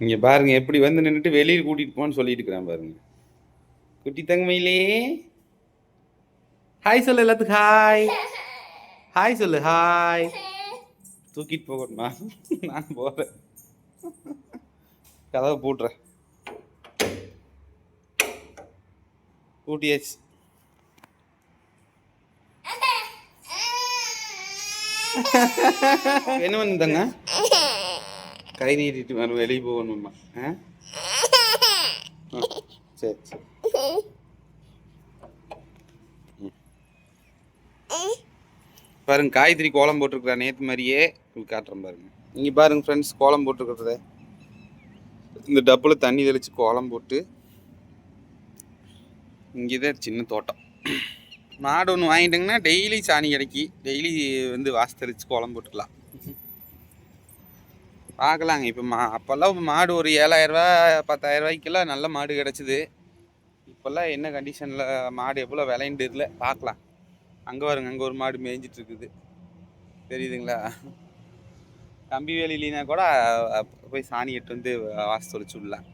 இங்கே பாருங்க எப்படி வந்து நின்றுட்டு வெளியில் கூட்டிகிட்டு போன்னு சொல்லிட்டு இருக்கிறேன் பாருங்க. குட்டி தங்கமையிலே. ஹாய் சொல்லு எல்லாத்துக்கும் ஹாய் ஹாய் சொல்லு ஹாய் தூக்கிட்டு போகணுமா நான் போகிறேன் கதவை பூட்டுறேன். பூட்டியாச்சு. என்ன பண்ணுதாங்க கை நீட்டிட்டு வரும் வெளியே போகணுமா ஆ? ஆ, சரி சரி. ம். பாருங்க காய்கறி கோலம் போட்டிருக்கிறா நேற்று மாதிரியே. உங்களுக்கு காட்டுறேன் பாருங்க. இங்கே பாருங்க ஃப்ரெண்ட்ஸ் கோலம் போட்டுருக்கிறத. இந்த டப்பில் தண்ணி தெளித்து கோலம் போட்டு இங்கே தான் சின்ன தோட்டம். மாடு ஒன்று வாங்கிட்டீங்கன்னா டெய்லி சாணி கிடைக்கி டெய்லி வந்து வாசு தெளித்து கோலம் போட்டுக்கலாம். பார்க்கலாங்க. இப்போ மா அப்போல்லாம் மாடு ஒரு ஏழாயிரரூவா பத்தாயிரரூவாய்க்கெல்லாம் நல்ல மாடு கிடச்சிது. இப்போல்லாம் என்ன கண்டிஷனில் மாடு எவ்வளோ விலைன்னு தெரியல. பார்க்கலாம். அங்கே வருங்க அங்கே ஒரு மாடு மேய்ஞ்சிட்ருக்குது தெரியுதுங்களா? கம்பி வேலினா கூட போய் சாணி எட்டு வந்து வாசு தொலைச்சு விடலாம்.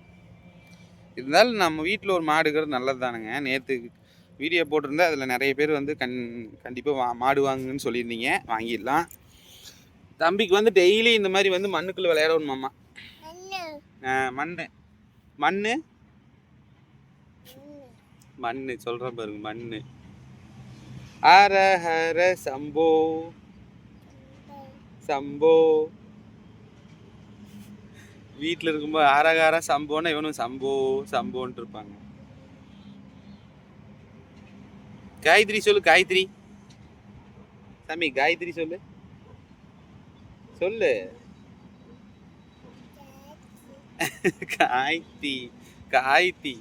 இருந்தாலும் நம்ம வீட்டில் ஒரு மாடு இருக்கிறது நல்லது தானுங்க நேற்று வீடியோ போட்டிருந்தா அதில் நிறைய பேர் வந்து கண் கண்டிப்பாக வா மாடு வாங்குங்கன்னு சொல்லியிருந்தீங்க. வாங்கிடலாம். தம்பிக்கு வந்து டெய்லி இந்த மாதிரி வந்து மண்ணுக்குள்ளே விளையாடணுமாம்மா மண் மண் மண் சொல்கிறேன் பாருங்க மண் ஹர ஹர சம்போ. சம்போ. வீட்டில் இருக்கும்போது அரகார சம்போன்னா இவனும் சம்போ சம்போன்ட்டு இருப்பாங்க. காயத்ரி சொல்லு காயத்ரி. சாமி காயத்ரி சொல்லு. சொல்லு. காய்த்தி காய்த்தி.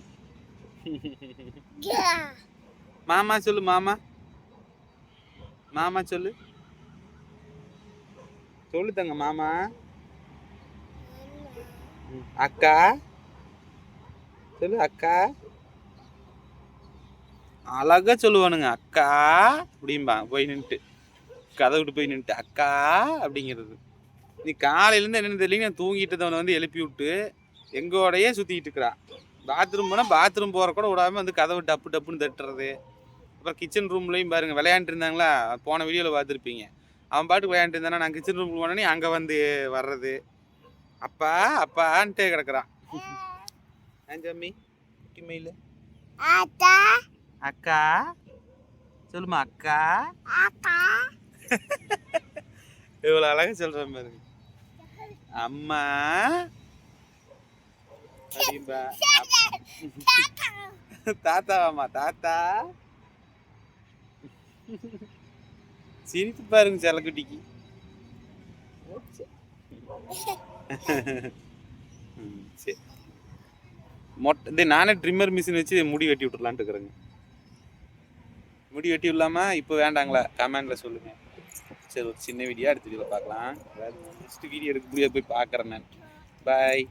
மாமா சொல்லு மாமா. மாமா சொல்லு. சொல்லு தங்க மாமா. அக்கா. சொல்லு அக்கா. அழகா சொல்லுவானுங்க அக்கா அப்படிம்பா. போய் நின்ட்டு கதை விட்டு போய் நின்ட்டு அக்கா அப்படிங்கிறது. நீ காலையிலேருந்து என்னென்னு தெரியல தூங்கிட்டு இருந்தவனை வந்து எழுப்பி விட்டு எங்கோடையே சுற்றிக்கிட்டு இருக்கிறான் பாத்ரூம் போனால் பாத்ரூம் போகிற கூட விடாம வந்து கதவு டப்பு டப்புன்னு தட்டுறது. அப்புறம் கிச்சன் ரூம்லேயும் பாருங்க விளையாண்டு இருந்தாங்களா? போன வீடியோவில் பார்த்துருப்பீங்க. அவன் பாட்டுக்கு விளையாண்டு இருந்தானா? நான் கிச்சன் ரூம் போனோடனே அங்கே வந்து வர்றது. அப்பா அப்பான்ட்டே கிடக்குறான். ஜம்மி? குட்டி மயில். அக்கா. சொல்லுமா அக்கா. இவ்வளோ அழகா சொல்கிறேன் பாருங்க. அம்மா. தாத்தாவாம்மா தாத்தா சிரித்து பாருங்க செல்லக்குட்டிக்கு. சரி. மொட்டை இது நானே ட்ரிம்மர் மிஷின் வச்சு முடி வெட்டி விட்டுறலான்ட்டு இருக்கிறேங்க. முடி வெட்டி விடலாமா? இப்போ வேண்டாங்களா? கமெண்டில் சொல்லுங்கள் சரி ஒரு சின்ன வீடியோ அடுத்த வீடியோவில் பார்க்கலாம். நெக்ஸ்ட் வீடியோ எடுக்க முடியாது போய் பார்க்குறேன் நான். பாய்